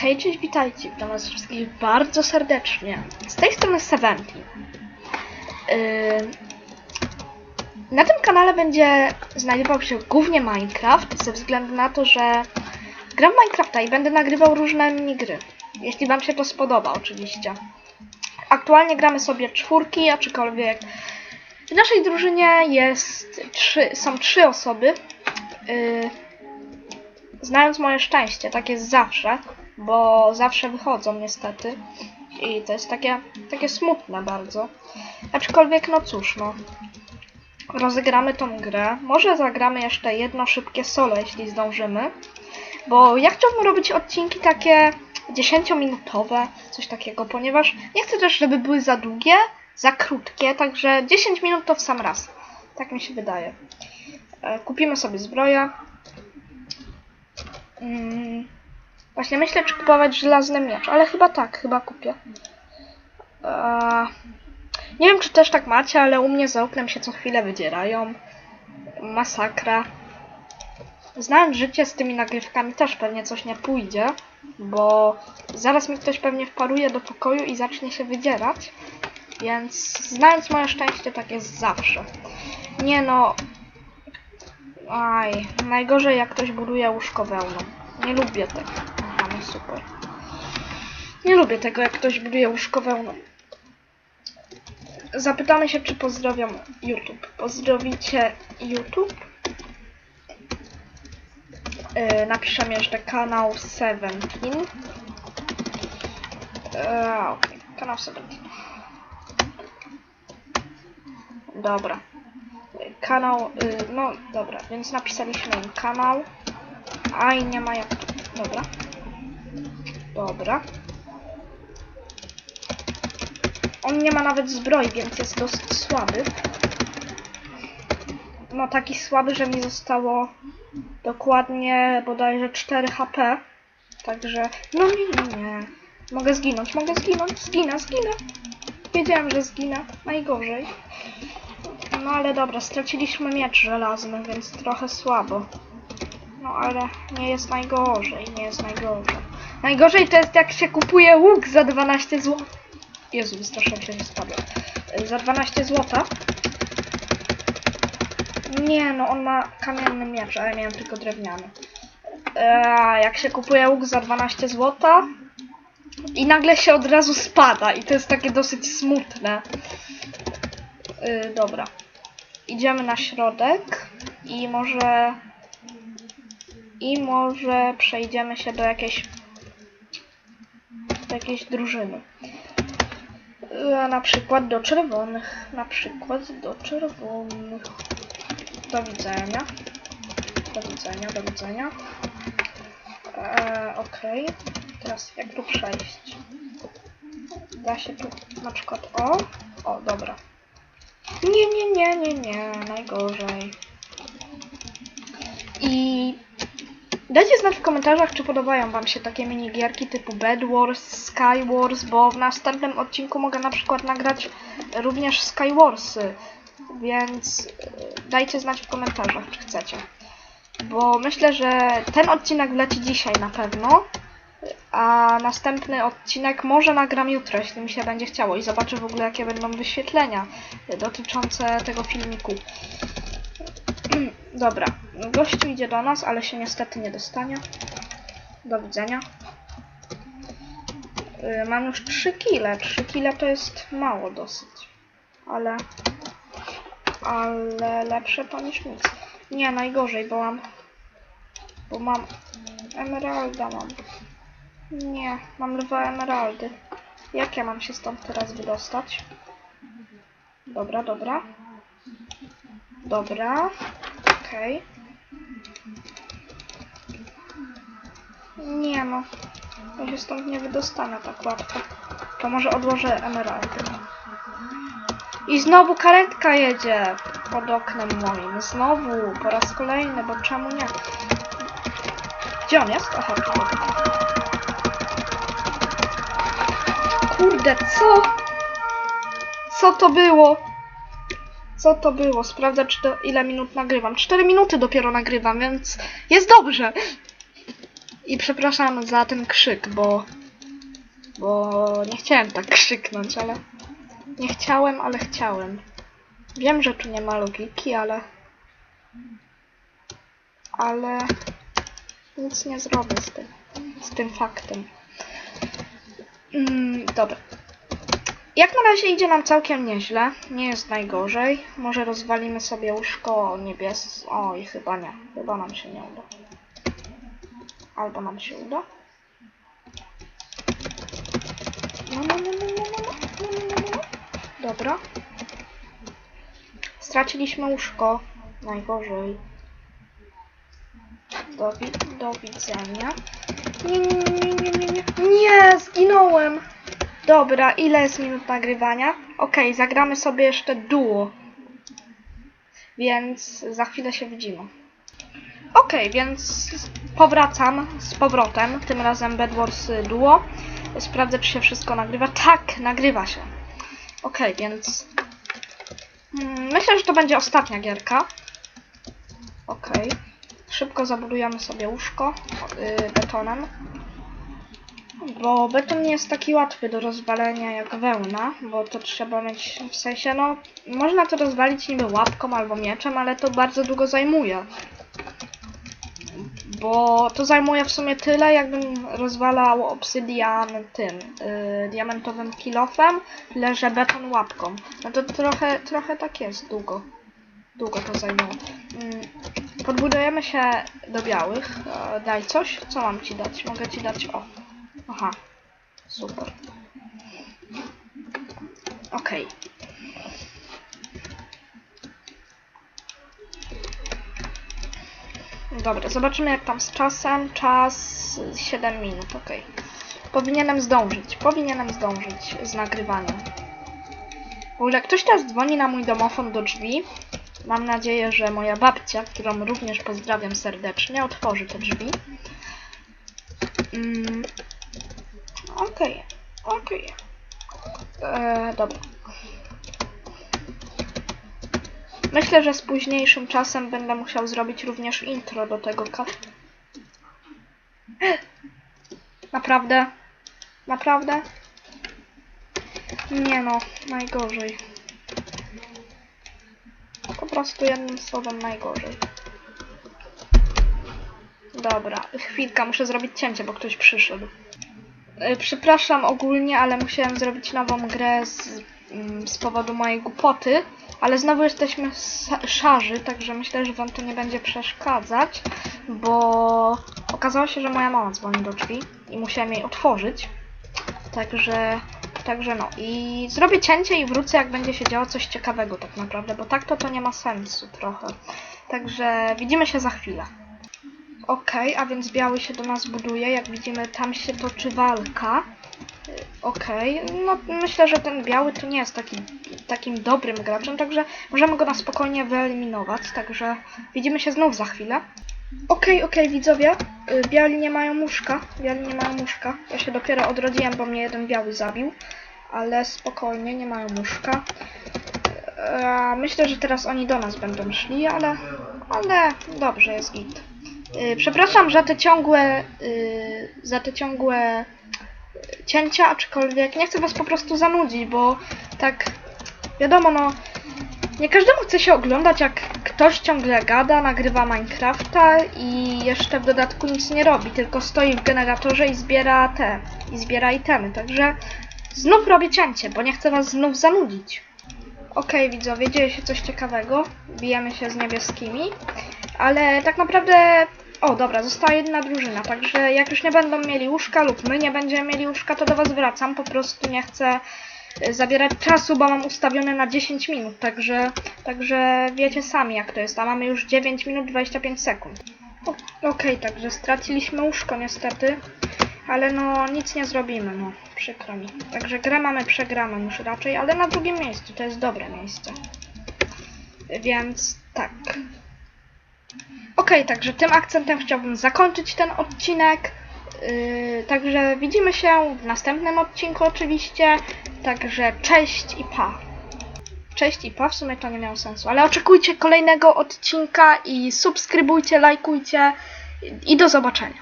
Hej, cześć, witajcie. Witam was wszystkich bardzo serdecznie. Z tej strony Seventy. Yy, na tym kanale będzie znajdował się głównie Minecraft, ze względu na to, że gram Minecrafta i będę nagrywał różne minigry. Jeśli wam się to spodoba, oczywiście. Aktualnie gramy sobie czwórki, aczkolwiek w naszej drużynie jest trzy, są trzy osoby. Yy, znając moje szczęście, tak jest zawsze, bo zawsze wychodzą niestety. I to jest takie, takie smutne bardzo. Aczkolwiek, no cóż, no. Rozegramy tą grę. Może zagramy jeszcze jedno szybkie solo, jeśli zdążymy. Bo ja chciałbym robić odcinki takie 10-minutowe, coś takiego, ponieważ nie chcę też, żeby były za długie, za krótkie, także 10 minut to w sam raz. Tak mi się wydaje. E, Kupimy sobie zbroję. Mm, właśnie myślę, czy kupować żelazny miecz, ale chyba tak, chyba kupię. Eee, nie wiem, czy też tak macie, ale u mnie za oknem się co chwilę wydzierają. Masakra. Znając życie z tymi nagrywkami też pewnie coś nie pójdzie, bo zaraz mi ktoś pewnie wparuje do pokoju i zacznie się wydzierać. Więc znając moje szczęście, tak jest zawsze. Nie no, Aj, najgorzej jak ktoś buduje łóżko wełną. Nie lubię tego. Super. Nie lubię tego, jak ktoś buduje łóżko wełną. Zapytamy się, czy pozdrawiam YouTube. Pozdrowicie YouTube? Yy, napiszemy jeszcze kanał Seventeen. Yy, okej, kanał Seventeen. Dobra kanał, y, no dobra, więc napisaliśmy im kanał, a i nie ma jak, dobra, dobra. On nie ma nawet zbroi, więc jest dosyć słaby. No taki słaby, że mi zostało dokładnie bodajże 4 HP. Także, no nie, nie. Mogę zginąć, mogę zginąć, zginę, zginę. Wiedziałem, że zginę. Najgorzej. No ale dobra, straciliśmy miecz żelazny, więc trochę słabo. No ale nie jest najgorzej, nie jest najgorzej. Najgorzej to jest jak się kupuje łuk za 12 zł. Jezu, wystraszyłem się, że Za 12 zł. Nie, no on ma kamienny miecz, a ja miałem tylko drewniany. Eee, jak się kupuje łuk za 12 zł i nagle się od razu spada i to jest takie dosyć smutne. Yy, dobra. Idziemy na środek i może i może przejdziemy się do jakiejś do jakiejś drużyny. Na przykład do czerwonych. Na przykład do czerwonych. Do widzenia. Do widzenia, do widzenia. Eee, Okej. Teraz jak tu przejść? Da się tu na przykład o. O, dobra. Nie, nie, nie, nie, nie, najgorzej. I dajcie znać w komentarzach, czy podobają Wam się takie minigierki typu Bed Wars, Sky Wars, bo w następnym odcinku mogę na przykład nagrać również Sky Warsy, więc y, dajcie znać w komentarzach, czy chcecie. Bo myślę, że ten odcinek wleci dzisiaj na pewno, a następny odcinek może nagram jutro, jeśli mi się będzie chciało i zobaczę w ogóle jakie będą wyświetlenia dotyczące tego filmiku. Dobra, gościu idzie do nas, ale się niestety nie dostanie. Do widzenia. Yy, mam już 3 kile. 3 kile to jest mało dosyć. Ale... Ale lepsze to niż nic. Nie, najgorzej, bo mam... Bo mam... Emeralda mam. Nie, mam dwa emeraldy. Jak ja mam się stąd teraz wydostać? Dobra, dobra. Dobra. Okej. Nie no. Ja się stąd nie wydostanę tak łatwo. To może odłożę emeraldy. I znowu karetka jedzie pod oknem moim. Znowu, po raz kolejny, bo czemu nie? Gdzie on jest? Aha. Kurde, co? Co to było? Co to było? Sprawdzę, czy ile minut nagrywam. 4 minuty dopiero nagrywam, więc jest dobrze. I przepraszam za ten krzyk, bo... Bo nie chciałem tak krzyknąć, ale... Nie chciałem, ale chciałem. Wiem, że tu nie ma logiki, ale... Ale... Nic nie zrobię z tym. Z tym faktem. Mm, dobra. Jak na razie idzie nam całkiem nieźle. Nie jest najgorzej. Może rozwalimy sobie łóżko niebies... O, i chyba nie. Chyba nam się nie uda. Albo nam się uda. No, no, no, no, no, no, no, no, no, no, no. Dobra. Straciliśmy łóżko. Najgorzej. Do, do widzenia. Nie, nie, nie, nie, nie, nie. Nie, zginąłem. Dobra, ile jest minut nagrywania? Okej, zagramy sobie jeszcze duo. Więc za chwilę się widzimy. Okej, więc powracam z powrotem. Tym razem Bed Wars Duo. Sprawdzę, czy się wszystko nagrywa. Tak, nagrywa się. Okej, więc... Mm, Myślę, że to będzie ostatnia gierka. Okej. Szybko zabudujemy sobie łóżko yy, betonem. Bo beton nie jest taki łatwy do rozwalenia jak wełna, bo to trzeba mieć, w sensie no, można to rozwalić niby łapką albo mieczem, ale to bardzo długo zajmuje. Bo to zajmuje w sumie tyle, jakbym rozwalał obsydian tym, yy, diamentowym kilofem, tyle że beton łapką. No to trochę, trochę tak jest, długo. Długo to zajmuje. Mm, podbudujemy się do białych. E, daj coś? Co mam ci dać? Mogę ci dać, o. Aha, super. Okej. Dobra, zobaczymy jak tam z czasem. Czas 7 minut, okej. Powinienem zdążyć, powinienem zdążyć z nagrywaniem. W ogóle ktoś teraz dzwoni na mój domofon do drzwi. Mam nadzieję, że moja babcia, którą również pozdrawiam serdecznie, otworzy te drzwi. Mm, Okej, okej. Eee, dobra. Myślę, że z późniejszym czasem będę musiał zrobić również intro do tego ka... Naprawdę? Naprawdę? Nie no, najgorzej. Po prostu jednym słowem najgorzej. Dobra, chwilka, muszę zrobić cięcie, bo ktoś przyszedł. E, Przepraszam ogólnie, ale musiałem zrobić nową grę z, mm, z powodu mojej głupoty, ale znowu jesteśmy szarzy, także myślę, że wam to nie będzie przeszkadzać, bo okazało się, że moja mama dzwoni do drzwi i musiałem jej otworzyć. Także, także no. I zrobię cięcie i wrócę, jak będzie się działo coś ciekawego tak naprawdę, bo tak to to nie ma sensu trochę. Także widzimy się za chwilę. Okej, a więc biały się do nas buduje. Jak widzimy, tam się toczy walka. Y, Okej, no myślę, że ten biały to nie jest taki, takim dobrym graczem, także możemy go na spokojnie wyeliminować. Także widzimy się znów za chwilę. Okej, okej, widzowie. Y, Biali nie mają łóżka. Biali nie mają łóżka. Ja się dopiero odrodziłem, bo mnie jeden biały zabił. Ale spokojnie, nie mają łóżka. E, Myślę, że teraz oni do nas będą szli, ale... Ale dobrze, jest git. Y, Przepraszam za te ciągłe, y, za te ciągłe cięcia, aczkolwiek nie chcę was po prostu zanudzić, bo tak wiadomo, no nie każdemu chce się oglądać, jak ktoś ciągle gada, nagrywa Minecrafta i jeszcze w dodatku nic nie robi, tylko stoi w generatorze i zbiera te, i zbiera itemy, także znów robię cięcie, bo nie chcę was znów zanudzić. Okej, widzowie, dzieje się coś ciekawego. Bijemy się z niebieskimi. Ale tak naprawdę... O, dobra, została jedna drużyna, także jak już nie będą mieli łóżka lub my nie będziemy mieli łóżka, to do was wracam. Po prostu nie chcę y, zabierać czasu, bo mam ustawione na 10 minut, także, także wiecie sami jak to jest. A mamy już 9 minut 25 sekund. Okej, także straciliśmy łóżko niestety, ale no nic nie zrobimy, no przykro mi. Także grę mamy przegraną już raczej, ale na drugim miejscu, to jest dobre miejsce. Więc tak. Okej, także tym akcentem chciałbym zakończyć ten odcinek. Yy, także widzimy się w następnym odcinku oczywiście. Także cześć i pa. Cześć i pa, w sumie to nie miało sensu, ale oczekujcie kolejnego odcinka i subskrybujcie, lajkujcie i do zobaczenia.